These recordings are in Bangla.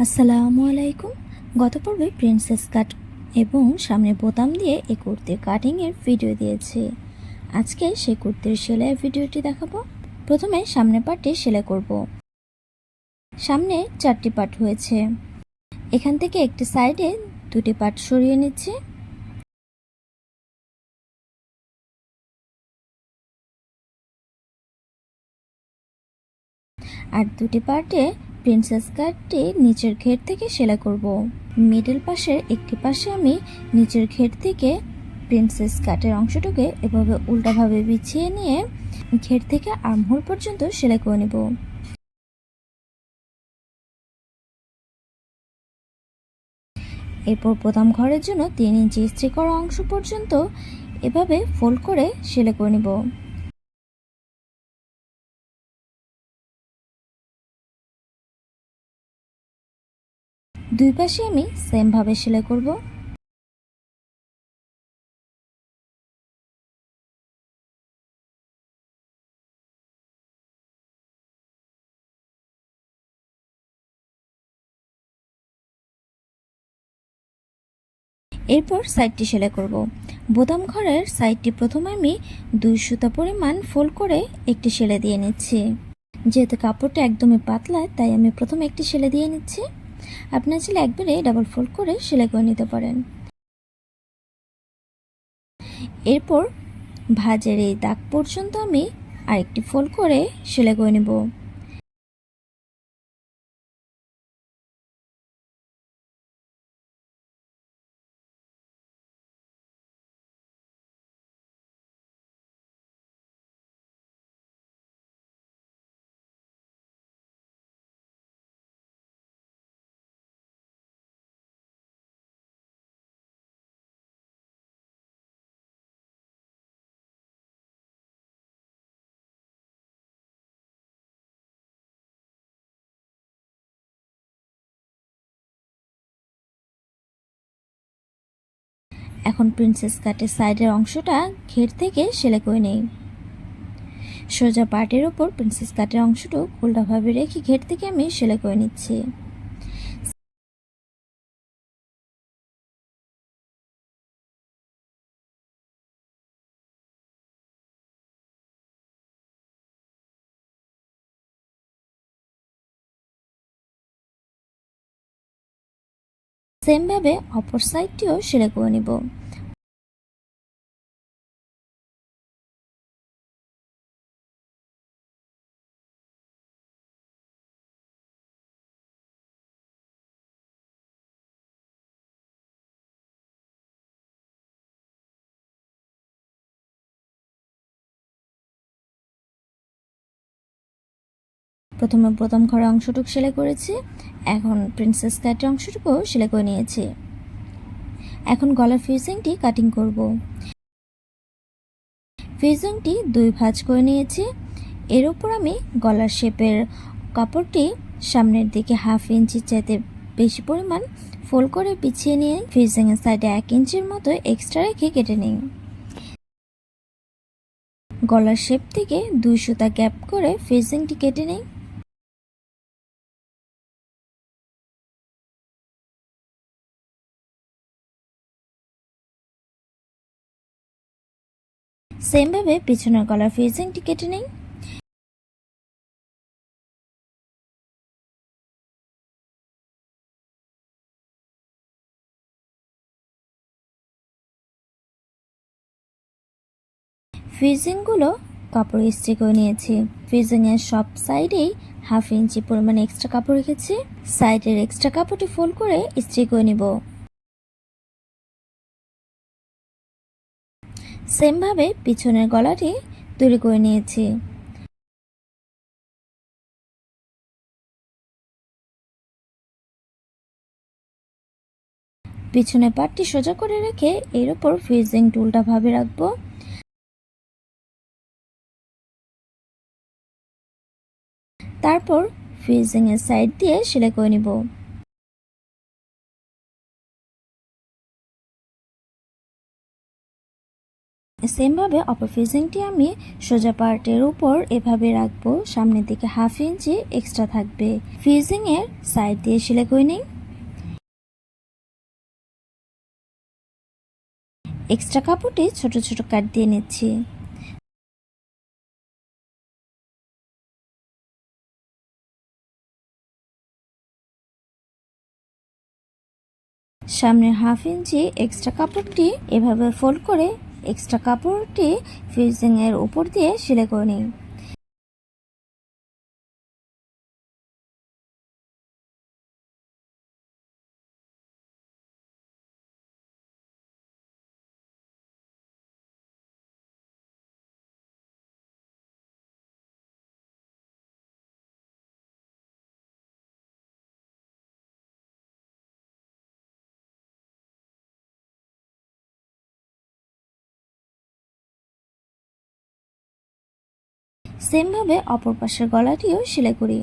আসসালামু আলাইকুম। গত পর্বে প্রিন্সেস কাট এবং সামনে বোতাম দিয়ে এই কুর্তির কাটিংয়ের ভিডিও দিয়েছি। আজকে সেই কুর্তির সেলাইয়ের ভিডিওটি দেখাবো। প্রথমে সামনে পার্টটি সেলাই করব। সামনে চারটি পার্ট হয়েছে। এখান থেকে একটি সাইডে দুটি পার্ট সরিয়ে নিচ্ছি। আর দুটি পার্টে প্রিন্সেস কাটটি নিচের ঘের থেকে সেলাই করব। মিডল পাশের একটি পাশে আমি নিচের ঘের থেকে প্রিন্সেস কাটের অংশটুকে এভাবে উল্টাভাবে বিছিয়ে নিয়ে ঘের থেকে আর্মহোল পর্যন্ত সেলাই করে নেব। এরপর প্রথম ঘরের জন্য তিন ইঞ্চি ইস্ত্রি করা অংশ পর্যন্ত এভাবে ফোল্ড করে সেলাই করে নেব। দুই পাশে আমি সেমভাবে সেলাই করব। এরপর সাইডটি সেলাই করব। বোতাম ঘরের সাইডটি প্রথমে আমি দুই সুতা পরিমাণ ফোল্ড করে একটি সেলাই দিয়ে নিচ্ছি। যেহেতু কাপড়টা একদমই পাতলা, তাই আমি প্রথমে একটি সেলাই দিয়ে নিচ্ছি। আপনার চাইলে একবারে ডাবল ফোল্ড করে সেলাই করে নিতে পারেন। এরপর ভাজের এই দাগ পর্যন্ত আমি আরেকটি ফোল্ড করে সেলাই করে নেব। এখন প্রিন্সেস কাটের সাইডের অংশটা ঘের থেকে সেলে করে নেই। সোজা পার্টের ওপর প্রিন্সেস কাটের অংশটুকু উল্টাভাবে রেখে ঘের থেকে আমি সেলে করে নিচ্ছি। সেমভাবে অপর সাইডটিও সেলাই করে নিব। প্রথমে প্রথম ঘরে অংশটুকু সেলাই করেছি এখন প্রিন্সেস কাটের অংশটুকুও সেলাই করে নিয়েছি। এখন গলার ফিউজিংটি কাটিং করব। ফিউজিংটি দুই ভাঁজ করে নিয়েছি। এর উপর আমি গলার শেপের কাপড়টি সামনের দিকে হাফ ইঞ্চি চাইতে বেশি পরিমাণ ফোল্ড করে পিছিয়ে নিয়ে ফিউজিংয়ের সাইডে এক ইঞ্চির মতো এক্সট্রা রেখে কেটে নিই। গলার শেপ থেকে দুই সুতা গ্যাপ করে ফিউজিংটি কেটে নিই। সেমভাবে পিছনের গলার ফিউজিংটি কেটে নিই ফিউজিংগুলো কাপড় ইস্ত্রি করে নিয়েছি। ফিউজিংয়ের সব সাইডেই হাফ ইঞ্চি পরিমাণে এক্সট্রা কাপড় রেখেছি। সাইডের এক্সট্রা কাপড়টি ফোল্ড করে ইস্ত্রি করে নিব। সেমভাবে পিছনের গলাটি তৈরি করে নিয়েছি। পিছনে পাটটি সোজা করে রেখে এর উপর ফিউজিং টুলটা ভাবে রাখব। তারপর ফিউজিং এর সাইড দিয়ে সেলাই করে নিব। সেমভাবে অপর ফিজিংটি আমি সোজা পার্টের উপর এভাবে রাখব। সামনের দিকে হাফ ইঞ্চি এক্সট্রা থাকবে। ফিজিং এর সাইড দিয়ে সেলাই করে নিই। এক্সট্রা কাপড়টি ছোট ছোট কাট দিয়ে নিচ্ছি। সামনের হাফ ইঞ্চি এক্সট্রা কাপড়টি এভাবে ফোল্ড করে এক্সট্রা কাপড়টি ফিউজিংয়ের উপর দিয়ে সেলাই করে নিই সেমভাবে অপর পাশের গলাটিও সেলাই করি।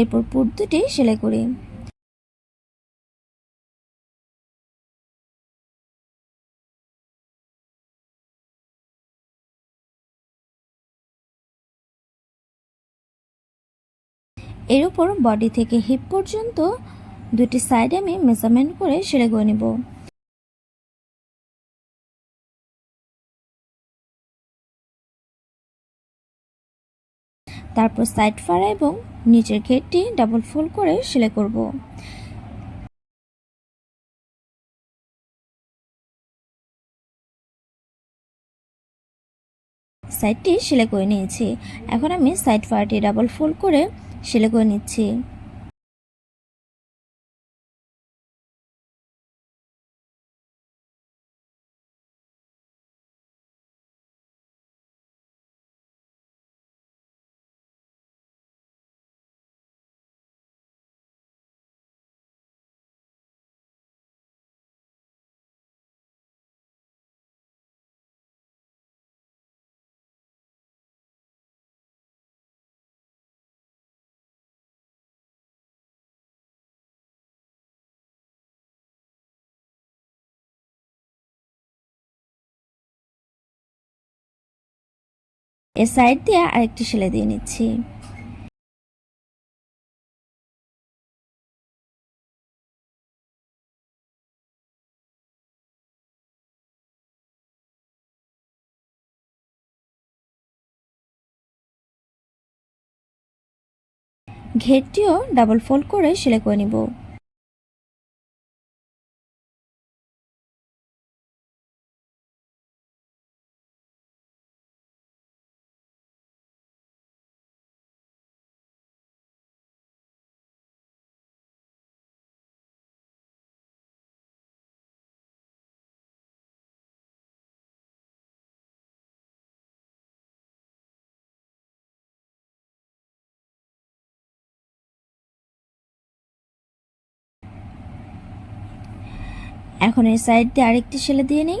এরপর পুট দুটি সেলাই করি। এর উপর বডি থেকে হিপ পর্যন্ত দুটি সাইডে আমি মেজারমেন্ট করে সেলাই করে নেব। তারপর সাইড ফাড়া এবং নিচের ঘেরটি ডাবল ফোল্ড করে সেলাই করব। সাইডটি সেলাই করে নিয়েছি। এখন আমি সাইড ফাড়াটি ডাবল ফোল্ড করে সেলাই করে নিচ্ছি। এর সাইড দিয়ে আরেকটি সেলাই দিয়ে নিচ্ছি। ঘেরটিও ডাবল ফোল্ড করে সেলাই করে নিব। এখন এর সাইড দিয়ে আরেকটি সেলে দিয়ে নিই।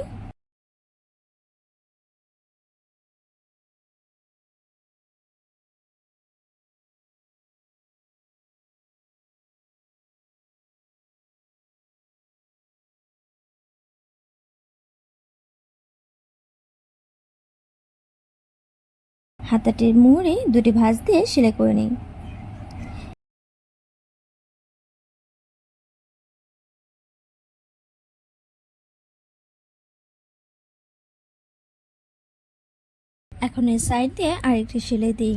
হাতাটির মুহুরে দুটি ভাঁজ দিয়ে সেলাই করে নিই। এখন এই সাইড দিয়ে আরেকটি সেলাই দিই।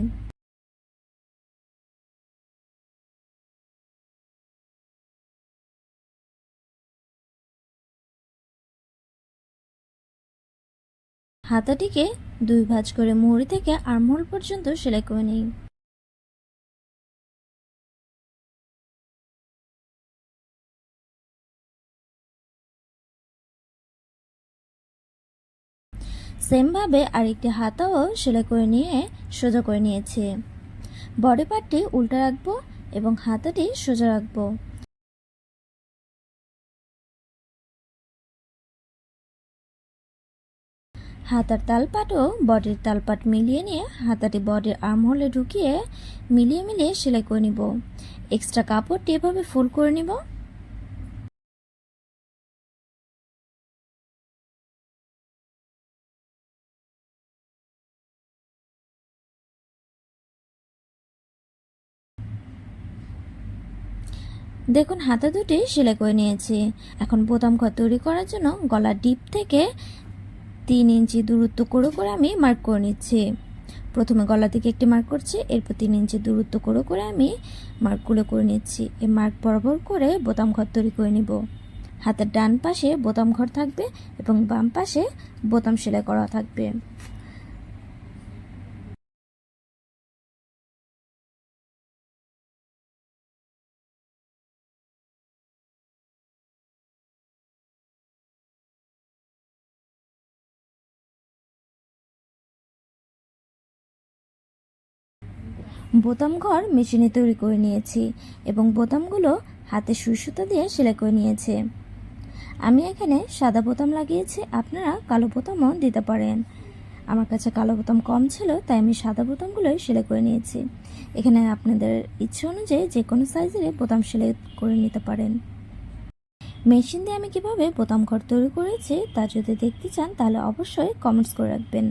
হাতাটিকে দুই ভাঁজ করে মুহুরি থেকে আর আর্মহোল পর্যন্ত সেলাই করে নিই। সেমভাবে আরেকটি হাতাও সেলাই করে নিয়ে সোজা করে নিয়েছি। বডি পার্টটি উল্টা রাখব এবং হাতাটি সোজা রাখব। হাতার তালপাটও বডির তালপাট মিলিয়ে নিয়ে হাতাটি বডির আর্মহোলে ঢুকিয়ে মিলিয়ে মিলিয়ে সেলাই করে নিব। এক্সট্রা কাপড়টি এভাবে ফুল করে নিব। দেখুন, হাতে দুটি সেলাই করে নিয়েছি। এখন বোতাম ঘর তৈরি করার জন্য গলার ডিপ থেকে তিন ইঞ্চি দূরত্ব করে করে আমি মার্ক করে নিচ্ছি। প্রথমে গলা থেকে একটি মার্ক করছি, এরপর তিন ইঞ্চি দূরত্ব করে করে আমি মার্কগুলো করে নিচ্ছি। এই মার্ক বরাবর করে বোতাম ঘর তৈরি করে নিব। হাতের ডান পাশে বোতাম ঘর থাকবে এবং বাম পাশে বোতাম সেলাই করা থাকবে। বোতাম ঘর মেশিনে তৈরি করে নিয়েছি এবং বোতামগুলো হাতে সুই সুতা দিয়ে সেলাই করে নিয়েছে। আমি এখানে সাদা বোতাম লাগিয়েছি, আপনারা কালো বোতামও দিতে পারেন। আমার কাছে কালো বোতাম কম ছিল, তাই আমি সাদা বোতামগুলোই সেলাই করে নিয়েছি। এখানে আপনাদের ইচ্ছে অনুযায়ী যে কোনো সাইজের বোতাম সেলাই করে নিতে পারেন। মেশিন দিয়ে আমি কীভাবে বোতাম ঘর তৈরি করেছি তা যদি দেখতে চান, তাহলে অবশ্যই কমেন্টস করে রাখবেন।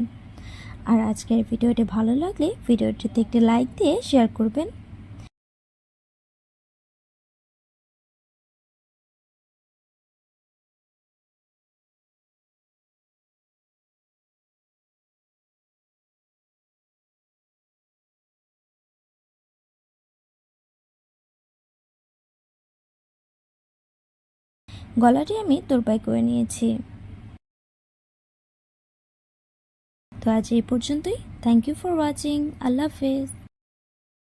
আর আজকের ভিডিওটি ভালো লাগলে ভিডিওটিতে একটি লাইক দিয়ে শেয়ার করবেন। গলাটি আমি তোরপাই করে নিয়েছি। তো আজ এই পর্যন্তই। থ্যাংক ইউ ফর ওয়াচিং আল্লাহ হাফেজ।